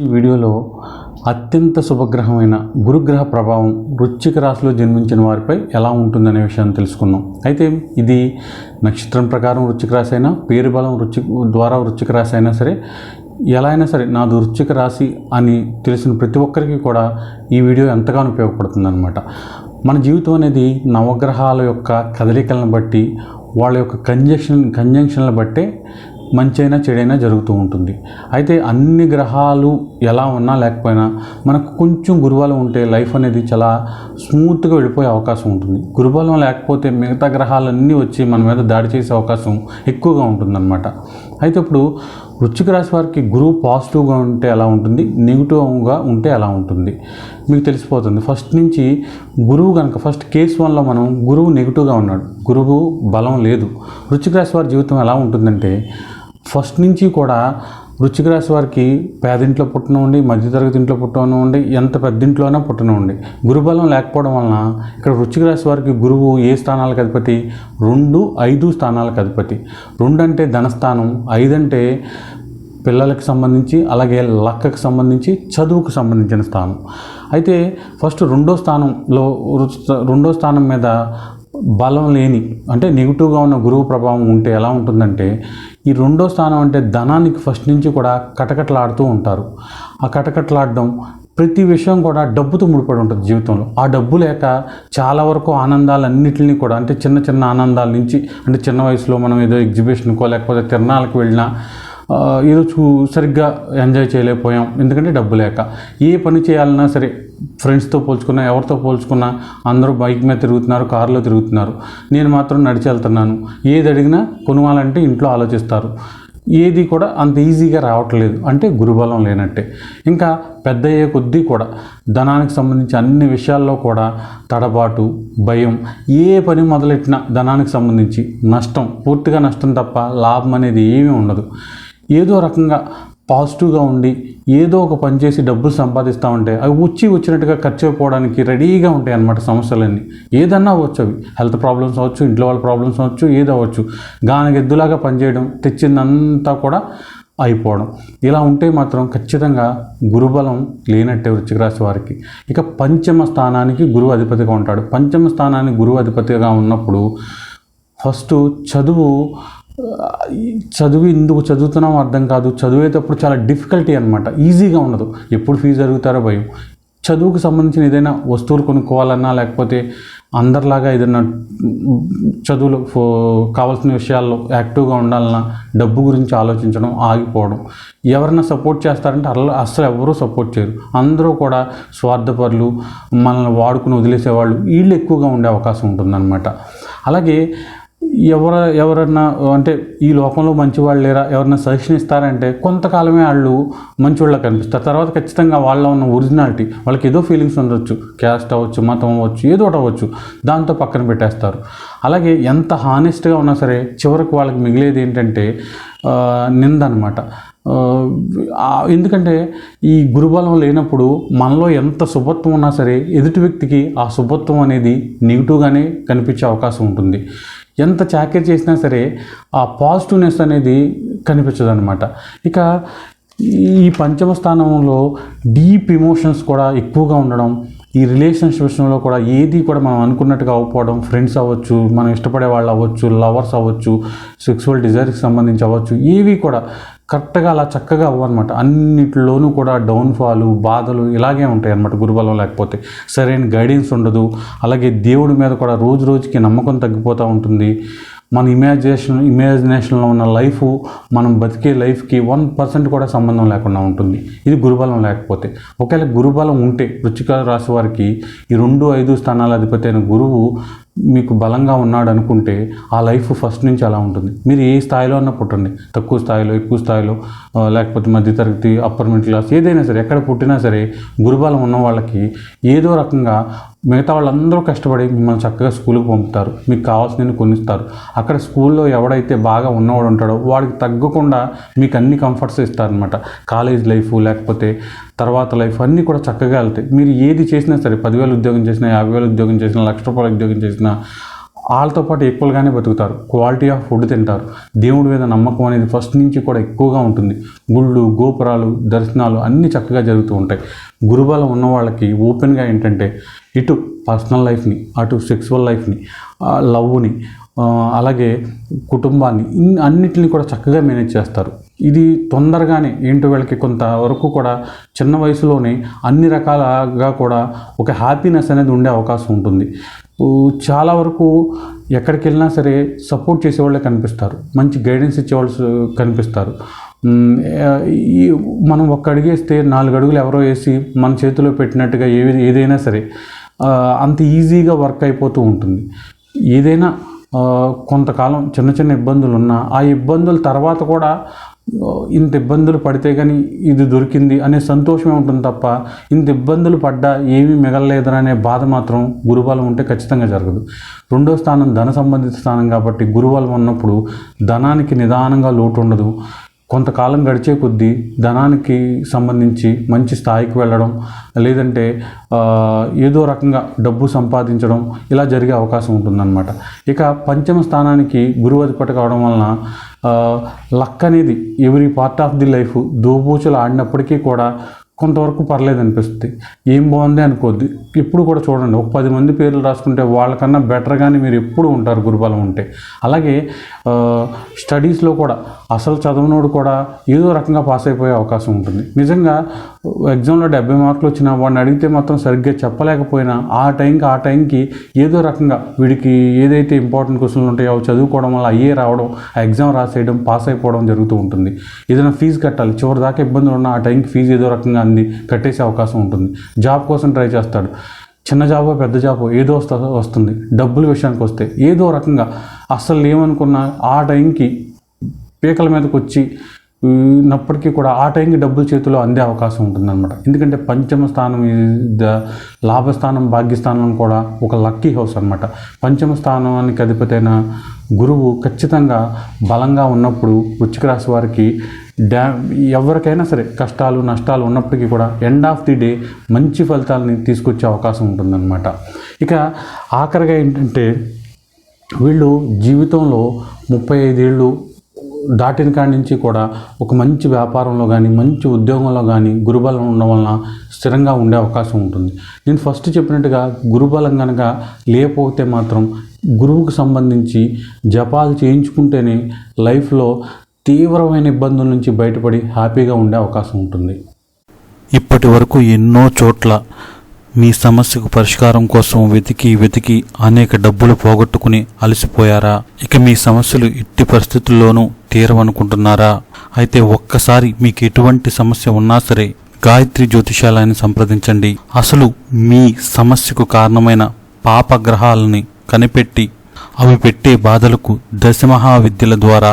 ఈ వీడియోలో అత్యంత శుభగ్రహమైన గురుగ్రహ ప్రభావం వృశ్చిక రాశిలో జన్మించిన వారిపై ఎలా ఉంటుందనే విషయాన్ని తెలుసుకుందాం. అయితే ఇది నక్షత్రం ప్రకారం వృశ్చిక రాశి అయినా పేరు బలం వృశ్చిక ద్వారా వృశ్చిక రాశి అయినా సరే ఎలా అయినా సరే నాది వృశ్చిక రాశి అని తెలిసిన ప్రతి ఒక్కరికి కూడా ఈ వీడియో ఎంతగానో ఉపయోగపడుతుందన్నమాట. మన జీవితం అనేది నవగ్రహాల యొక్క కదలికలను బట్టి వాళ్ళ యొక్క కంజక్షన్ కంజంక్షన్లను బట్టే మంచైనా చెడైనా జరుగుతూ ఉంటుంది. అయితే అన్ని గ్రహాలు ఎలా ఉన్నా లేకపోయినా మనకు కొంచెం గురుబలం ఉంటే లైఫ్ అనేది చాలా స్మూత్గా వెళ్ళిపోయే అవకాశం ఉంటుంది. గురుబలం లేకపోతే మిగతా గ్రహాలన్నీ వచ్చి మన మీద దాడి చేసే అవకాశం ఎక్కువగా ఉంటుందన్నమాట. అయితే ఇప్పుడు వృచ్చిక రాశి వారికి గురువు పాజిటివ్గా ఉంటే ఎలా ఉంటుంది? నెగిటివ్గా ఉంటే ఎలా ఉంటుంది? మీకు తెలిసిపోతుంది. ఫస్ట్ నుంచి గురువు కనుక ఫస్ట్ కేస్ వన్లో మనం గురువు నెగిటివ్గా ఉన్నాడు. గురువు బలం లేదు. వృచ్చిక రాశి వారి జీవితం ఎలా ఉంటుందంటే ఫస్ట్ నుంచి కూడా వృచ్చిక రాశి వారికి పేదింట్లో పుట్టనివ్వండి మధ్యతరగతి ఇంట్లో పుట్టనివ్వండి ఎంత పెద్దింట్లోనే పుట్టనివ్వండి గురుబలం లేకపోవడం వలన ఇక్కడ వృచ్చిక రాశి వారికి గురువు ఏ స్థానాలకు అధిపతి? రెండు ఐదు స్థానాలకు అధిపతి. రెండు అంటే ధనస్థానం ఐదు అంటే పిల్లలకు సంబంధించి అలాగే లక్కకు సంబంధించి చదువుకు సంబంధించిన స్థానం. అయితే ఫస్ట్ రెండో స్థానంలో రెండో స్థానం మీద బలం లేని అంటే నెగిటివ్గా ఉన్న గురువు ప్రభావం ఉంటే ఎలా ఉంటుందంటే ఈ రెండో స్థానం అంటే ధనానికి ఫస్ట్ నుంచి కూడా కటకటలాడుతూ ఉంటారు. ఆ కటకటలాడడం ప్రతి విషయం కూడా డబ్బుతో ముడిపడి ఉంటుంది జీవితంలో. ఆ డబ్బు లేక చాలా వరకు ఆనందాలన్నింటినీ కూడా అంటే చిన్న చిన్న ఆనందాల నుంచి అంటే చిన్న వయసులో మనం ఏదో ఎగ్జిబిషన్కో లేకపోతే తిరణాలకు వెళ్ళినా ఏదో చూ సరిగ్గా ఎంజాయ్ చేయలేకపోయాం. ఎందుకంటే డబ్బు లేక. ఏ పని చేయాలన్నా సరే ఫ్రెండ్స్తో పోల్చుకున్నా ఎవరితో పోల్చుకున్నా అందరూ బైక్ మీద తిరుగుతున్నారు కారులో తిరుగుతున్నారు. నేను మాత్రం నడిచి వెళ్తున్నాను. ఏది అడిగినా కొనుగోలంటే ఇంట్లో ఆలోచిస్తారు. ఏది కూడా అంత ఈజీగా రావట్లేదు. అంటే గురుబలం లేనట్టే. ఇంకా పెద్ద అయ్యే కొద్దీ కూడా ధనానికి సంబంధించి అన్ని విషయాల్లో కూడా తడబాటు భయం ఏ పని మొదలెట్టినా ధనానికి సంబంధించి నష్టం పూర్తిగా నష్టం తప్ప లాభం అనేది ఏమీ ఉండదు. ఏదో రకంగా పాజిటివ్గా ఉండి ఏదో ఒక పని చేసి డబ్బులు సంపాదిస్తామంటే అవి వచ్చి వచ్చినట్టుగా ఖర్చు అయిపోవడానికి రెడీగా ఉంటాయి అన్నమాట సమస్యలన్నీ. ఏదన్నా అవ్వచ్చు అవి. హెల్త్ ప్రాబ్లమ్స్ అవ్వచ్చు ఇంట్లో వాళ్ళ ప్రాబ్లమ్స్ అవ్వచ్చు ఏదో అవ్వచ్చు. గానగెద్దులాగా పనిచేయడం తెచ్చిందంతా కూడా అయిపోవడం. ఇలా ఉంటే మాత్రం ఖచ్చితంగా గురుబలం లేనట్టే వృశ్చిక రాశి వారికి. ఇక పంచమ స్థానానికి గురువు అధిపతిగా ఉంటాడు. పంచమ స్థానానికి గురువు అధిపతిగా ఉన్నప్పుడు ఫస్ట్ చదువు చదువు ఎందుకు? చదువుతున్నామో అర్థం కాదు. చదివేటప్పుడు చాలా డిఫికల్టీ అనమాట ఈజీగా ఉండదు. ఎప్పుడు ఫీజు అడుగుతారో భయం. చదువుకు సంబంధించిన ఏదైనా వస్తువులు కొనుక్కోవాలన్నా లేకపోతే అందరిలాగా ఏదైనా చదువులు ఫో కావాల్సిన విషయాల్లో యాక్టివ్గా ఉండాలన్నా డబ్బు గురించి ఆలోచించడం ఆగిపోవడం. ఎవరైనా సపోర్ట్ చేస్తారంటే అలా అస్సలు ఎవరూ సపోర్ట్ చేయరు. అందరూ కూడా స్వార్థపరులు మనల్ని వాడుకుని వదిలేసేవాళ్ళు వీళ్ళు ఎక్కువగా ఉండే అవకాశం ఉంటుందన్నమాట. అలాగే ఎవర ఎవరన్నా అంటే ఈ లోకంలో మంచివాళ్ళు లేరా? ఎవరైనా సజెషన్ ఇస్తారంటే కొంతకాలమే వాళ్ళు మంచివాళ్ళకి కనిపిస్తారు. తర్వాత ఖచ్చితంగా వాళ్ళ ఉన్న ఒరిజినాలిటీ వాళ్ళకి ఏదో ఫీలింగ్స్ ఉండొచ్చు. క్యాస్ట్ అవ్వచ్చు మతం అవ్వచ్చు ఏదో ఒకటి అవ్వచ్చు దాంతో పక్కన పెట్టేస్తారు. అలాగే ఎంత హానెస్ట్గా ఉన్నా సరే చివరికి వాళ్ళకి మిగిలేది ఏంటంటే ఆ, నింద అనమాట ఎందుకంటే ఈ గురుబలం లేనప్పుడు మనలో ఎంత శుభత్వం ఉన్నా సరే ఎదుటి వ్యక్తికి ఆ శుభత్వం అనేది నెగిటివ్గానే కనిపించే అవకాశం ఉంటుంది. ఎంత చాకరీ చేసినా సరే ఆ పాజిటివ్నెస్ అనేది కనిపించదు అనమాట ఇక ఈ పంచమ స్థానంలో డీప్ ఇమోషన్స్ కూడా ఎక్కువగా ఉండడం ఈ రిలేషన్షిప్ విషయంలో కూడా ఏది కూడా మనం అనుకున్నట్టుగా అవ్వకపోవడం ఫ్రెండ్స్ అవ్వచ్చు మనం ఇష్టపడే వాళ్ళు అవ్వచ్చు లవర్స్ అవ్వచ్చు సెక్సువల్ డిజైర్కి సంబంధించి అవ్వచ్చు ఏవి కూడా కరెక్ట్గా అలా చక్కగా అవ్వనమాట అన్నిటిలోనూ కూడా డౌన్ఫాలు బాధలు ఇలాగే ఉంటాయి అన్నమాట గురుబలం లేకపోతే. సరైన గైడెన్స్ ఉండదు. అలాగే దేవుడి మీద కూడా రోజు రోజుకి నమ్మకం తగ్గిపోతూ ఉంటుంది. మన ఇమాజినేషన్ ఇమాజినేషన్లో ఉన్న లైఫ్ మనం బతికే లైఫ్కి వన్ పర్సెంట్ కూడా సంబంధం లేకుండా ఉంటుంది. ఇది గురుబలం లేకపోతే. ఒకవేళ గురుబలం ఉంటే వృచ్చిక రాశి వారికి ఈ రెండు ఐదు స్థానాల అధిపతి అయిన గురువు మీకు బలంగా ఉన్నాడు అనుకుంటే ఆ లైఫ్ ఫస్ట్ నుంచి అలా ఉంటుంది. మీరు ఏ స్థాయిలో అన్న పుట్టండి. తక్కువ స్థాయిలో ఎక్కువ స్థాయిలో లేకపోతే మధ్యతరగతి అప్పర్ మిడిల్ క్లాస్ ఏదైనా సరే ఎక్కడ పుట్టినా సరే గురుబలం ఉన్న వాళ్ళకి ఏదో రకంగా మిగతా వాళ్ళందరూ కష్టపడి మిమ్మల్ని చక్కగా స్కూల్కి పంపుతారు. మీకు కావాల్సినవి కొనిస్తారు. అక్కడ స్కూల్లో ఎవడైతే బాగా ఉన్నవాడు ఉంటాడో వాడికి తగ్గకుండా మీకు అన్ని కంఫర్ట్స్ ఇస్తారనమాట కాలేజ్ లైఫ్ లేకపోతే తర్వాత లైఫ్ అన్నీ కూడా చక్కగా వెళ్తాయి. మీరు ఏది చేసినా సరే పదివేలు ఉద్యోగం చేసినా యాభై వేలు ఉద్యోగం చేసినా లక్ష రూపాయలు ఉద్యోగం చేసినా వాళ్ళతో పాటు ఈక్వల్గానే బతుకుతారు. క్వాలిటీ ఆఫ్ ఫుడ్ తింటారు. దేవుడి మీద నమ్మకం అనేది ఫస్ట్ నుంచి కూడా ఎక్కువగా ఉంటుంది. గుళ్ళు గోపురాలు దర్శనాలు అన్నీ చక్కగా జరుగుతూ ఉంటాయి. గురుబలం ఉన్న వాళ్ళకి ఓపెన్గా ఏంటంటే ఇటు పర్సనల్ లైఫ్ని అటు సెక్సువల్ లైఫ్ని లవ్ని అలాగే కుటుంబాన్ని అన్నిటిని కూడా చక్కగా మేనేజ్ చేస్తారు. ఇది తొందరగానే ఏంటో వీళ్ళకి కొంతవరకు కూడా చిన్న వయసులోనే అన్ని రకాలుగా కూడా ఒక హ్యాపీనెస్ అనేది ఉండే అవకాశం ఉంటుంది. చాలా వరకు ఎక్కడికి వెళ్ళినా సరే సపోర్ట్ చేసేవాళ్ళే కనిపిస్తారు. మంచి గైడెన్స్ ఇచ్చేవాళ్ళు కనిపిస్తారు. ఈ మనం ఒక్క అడిగేస్తే నాలుగు అడుగులు ఎవరో వేసి మన చేతిలో పెట్టినట్టుగా ఏది ఏదైనా సరే అంత ఈజీగా వర్క్ అయిపోతూ ఉంటుంది. ఏదైనా కొంతకాలం చిన్న చిన్న ఇబ్బందులు ఉన్నా ఆ ఇబ్బందుల తర్వాత కూడా ఇంత ఇబ్బందులు పడితే కానీ ఇది దొరికింది అనే సంతోషమే ఉంటుంది తప్ప ఇంత ఇబ్బందులు పడ్డా ఏమీ మిగలలేదనే బాధ మాత్రం గురుబలం ఉంటే ఖచ్చితంగా జరగదు. రెండో స్థానం ధన సంబంధిత స్థానం కాబట్టి గురుబలం ఉన్నప్పుడు ధనానికి నిదానంగా లోటు ఉండదు. కొంతకాలం గడిచే కొద్దీ ధనానికి సంబంధించి మంచి స్థాయికి వెళ్ళడం లేదంటే ఏదో రకంగా డబ్బు సంపాదించడం ఇలా జరిగే అవకాశం ఉంటుందన్నమాట. ఇక పంచమ స్థానానికి గురువు అధిపతి కావడం వలన లక్ అనేది every part of the life దోబూచులు ఆడినప్పటికీ కూడా కొంతవరకు పర్లేదు అనిపిస్తుంది. ఏం బాగుంది అనుకోద్ది. ఎప్పుడు కూడా చూడండి. ఒక పది మంది పేర్లు రాసుకుంటే వాళ్ళకన్నా బెటర్గానే మీరు ఎప్పుడు ఉంటారు గురుబలం ఉంటే. అలాగే స్టడీస్లో కూడా అసలు చదవనోడు కూడా ఏదో రకంగా పాస్ అయిపోయే అవకాశం ఉంటుంది. నిజంగా ఎగ్జామ్లో డెబ్బై మార్కులు వచ్చినా వాడిని అడిగితే మాత్రం సరిగ్గా చెప్పలేకపోయినా ఆ టైంకి ఆ టైంకి ఏదో రకంగా వీడికి ఏదైతే ఇంపార్టెంట్ క్వశ్చన్లు ఉంటాయో అవి చదువుకోవడం వల్ల అయ్యే రావడం ఆ ఎగ్జామ్ రాసేయడం పాస్ అయిపోవడం జరుగుతూ ఉంటుంది. ఏదైనా ఫీజు కట్టాలి. చివరి దాకా ఇబ్బందులు ఉన్న ఆ టైంకి ఫీజు ఏదో రకంగా అంది కట్టేసే అవకాశం ఉంటుంది. జాబ్ కోసం ట్రై చేస్తాడు. చిన్న జాబో పెద్ద జాబో ఏదో వస్తుంది. డబ్బుల విషయానికి వస్తే ఏదో రకంగా అస్సలు ఏమనుకున్నా ఆ టైంకి పీకల మీదకి వచ్చి ఉన్నప్పటికీ కూడా ఆ టైంకి డబ్బులు చేతిలో అందే అవకాశం ఉంటుందన్నమాట. ఎందుకంటే పంచమ స్థానం ద లాభస్థానం భాగ్యస్థానం కూడా ఒక లక్కీ హౌస్ అనమాట పంచమ స్థానానికి అధిపతైన గురువు ఖచ్చితంగా బలంగా ఉన్నప్పుడు వృచ్చిక రాశి వారికి డ్యా ఎవరికైనా సరే కష్టాలు నష్టాలు ఉన్నప్పటికీ కూడా ఎండ్ ఆఫ్ ది డే మంచి ఫలితాలని తీసుకొచ్చే అవకాశం ఉంటుందన్నమాట. ఇక ఆఖరిగా ఏంటంటే వీళ్ళు జీవితంలో ముప్పై ఐదేళ్ళు దాటిన కాడి నుంచి కూడా ఒక మంచి వ్యాపారంలో కానీ మంచి ఉద్యోగంలో కానీ గురుబలం ఉండడం వలన స్థిరంగా ఉండే అవకాశం ఉంటుంది. నేను ఫస్ట్ చెప్పినట్టుగా గురుబలం కనుక లేకపోతే మాత్రం గురువుకు సంబంధించి జపాలు చేయించుకుంటేనే లైఫ్లో తీవ్రమైన ఇబ్బందుల నుంచి బయటపడి హ్యాపీగా ఉండే అవకాశం ఉంటుంది. ఇప్పటి వరకు ఎన్నో చోట్ల మీ సమస్యకు పరిష్కారం కోసం వెతికి వెతికి అనేక డబ్బులు పోగొట్టుకుని అలసిపోయారా? ఇక మీ సమస్యలు ఎట్టి పరిస్థితుల్లోనూ తీరవనుకుంటున్నారా? అయితే ఒక్కసారి మీకు ఎటువంటి సమస్య ఉన్నా సరే గాయత్రి జ్యోతిషాలయాన్ని సంప్రదించండి. అసలు మీ సమస్యకు కారణమైన పాపగ్రహాలని కనిపెట్టి అవి పెట్టే బాధలకు దశమహా విద్యల ద్వారా